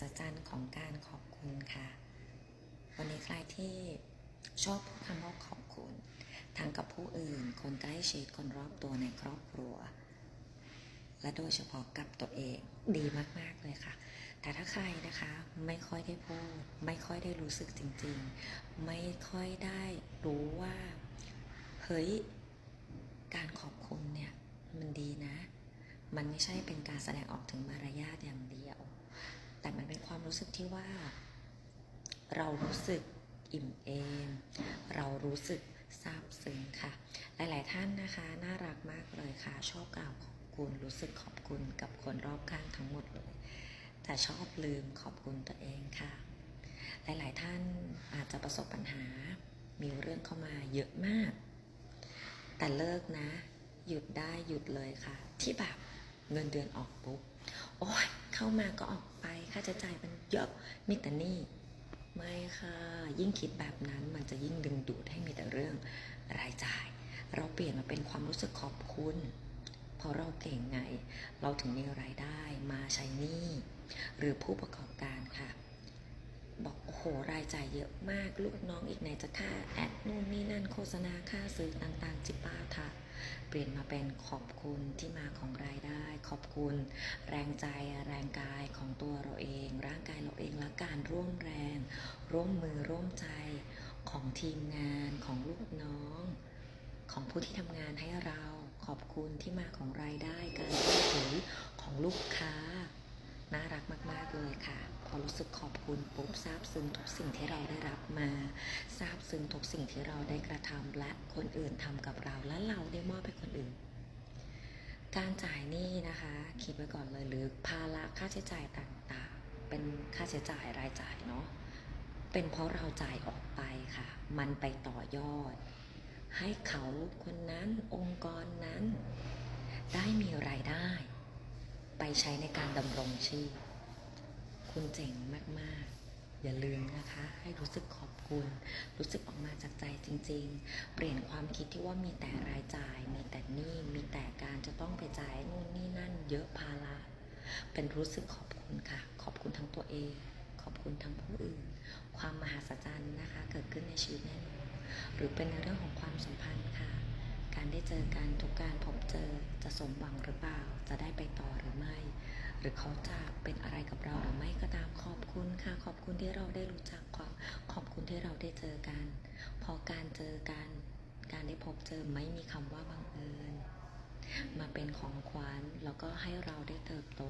ศจรรย์ของการขอบคุณค่ะ วันนี้ใครที่ชอบพูดคำว่าขอบคุณ ทั้งกับผู้อื่น คนใกล้ชิดคนรอบตัวในครอบครัว และโดยเฉพาะกับตัวเองดีมาก ๆ เลยค่ะ แต่ถ้าใครนะคะไม่ค่อยได้พูด ไม่ค่อยได้รู้สึกจริง ๆ ไม่ค่อยได้รู้ว่า เฮ้ย การขอบคุณเนี่ย มันดีนะ มันไม่ใช่เป็นการแสดงออกถึงมารยาทอย่างเดียว แต่มันเป็นความรู้สึกที่ว่า เรารู้สึกอิ่มเอมเรารู้สึกซาบซึ้งค่ะ หลาย ๆ ท่านนะคะ น่ารักมากเลยค่ะ ชอบกล่าวขอบคุณ รู้สึกขอบคุณกับคนรอบข้างทั้งหมดเลย แต่ชอบลืมขอบคุณตัวเองค่ะ หลาย ๆ ท่านอาจจะประสบปัญหา มีเรื่องเข้ามาเยอะมาก แต่เลิกนะ หยุดได้หยุดเลยค่ะ ที่แบบเงินเดือนออกปุ๊บ โอ้ย เข้ามาก็ออกไปค่าใช้จ่ายมันเยอะมีแต่นี่ไม่ค่ะ ยิ่งคิดแบบนั้นมันจะยิ่งดึงดูดให้มีแต่เรื่องรายจ่าย เราเปลี่ยนมาเป็นความรู้สึกขอบคุณเพราะเราเก่งไง เราถึงมีรายได้มาใช้หนี้หรือผู้ประกอบการค่ะ บอกโอ้โหรายจ่ายเยอะมาก ลูกน้องอีกไหนจะค่าแอดนู่นนี่นั่นโฆษณาค่าซื้อต่างๆจิปาทะ เปลี่ยนมาเป็นขอบคุณที่มาของรายได้ ขอบคุณ แรงใจแรงกายของตัวเราเอง ร่างกายเราเองและการร่วมแรง ร่วมมือร่วมใจของทีมงานของลูกน้อง ของผู้ที่ทำงานให้เรา ขอบคุณที่มาของรายได้ การช่วยถือของลูกค้า น่ารักมาก ๆ เลยค่ะ พอรู้สึกขอบคุณปุ๊บซาบซึ้งทุกสิ่งที่เราได้รับมาซาบซึ้งทุกสิ่งที่เราได้กระทำและคนอื่นทำกับเราและเราได้มอบให้คนอื่น การจ่ายหนี้นะคะคิดไว้ก่อนเลยหรือภาระค่าใช้จ่ายต่างๆ เป็นค่าใช้จ่ายรายจ่ายเนาะเป็นเพราะเราจ่ายออกไปค่ะ มันไปต่อยอด ให้เขาคนนั้นองค์กรนั้น ได้มีรายได้ ไปใช้ในการดำรงชีพ คุณเจ๋งมาก ๆ อย่าลืมนะคะ ให้รู้สึกขอบคุณ รู้สึกออกมาจากใจจริง ๆ เปลี่ยนความคิดที่ว่ามีแต่รายจ่าย มีแต่หนี้มีแต่การจะต้องไปจ่ายนู่นนี่นั่น เยอะภาระเป็นรู้สึกขอบคุณค่ะ ขอบคุณทั้งตัวเอง ขอบคุณทั้งผู้อื่น ความมหัศจรรย์นะคะ เกิดขึ้นในชีวิตแน่นอนหรือเป็นในเรื่องของความสัมพันธ์ค่ะ การได้เจอกันทุกการพบเจอจะสมหวังหรือเปล่า จะได้ไปต่อ หรือเขาจะเป็นอะไรกับเราหรือไม่ก็ตามขอบคุณค่ะ ขอบคุณที่เราได้รู้จักขอบขอบคุณที่เราได้เจอกัน พอการเจอกันการได้พบเจอไม่มีคำว่าบังเอิญ มาเป็นของขวัญแล้วก็ให้เราได้เติบโต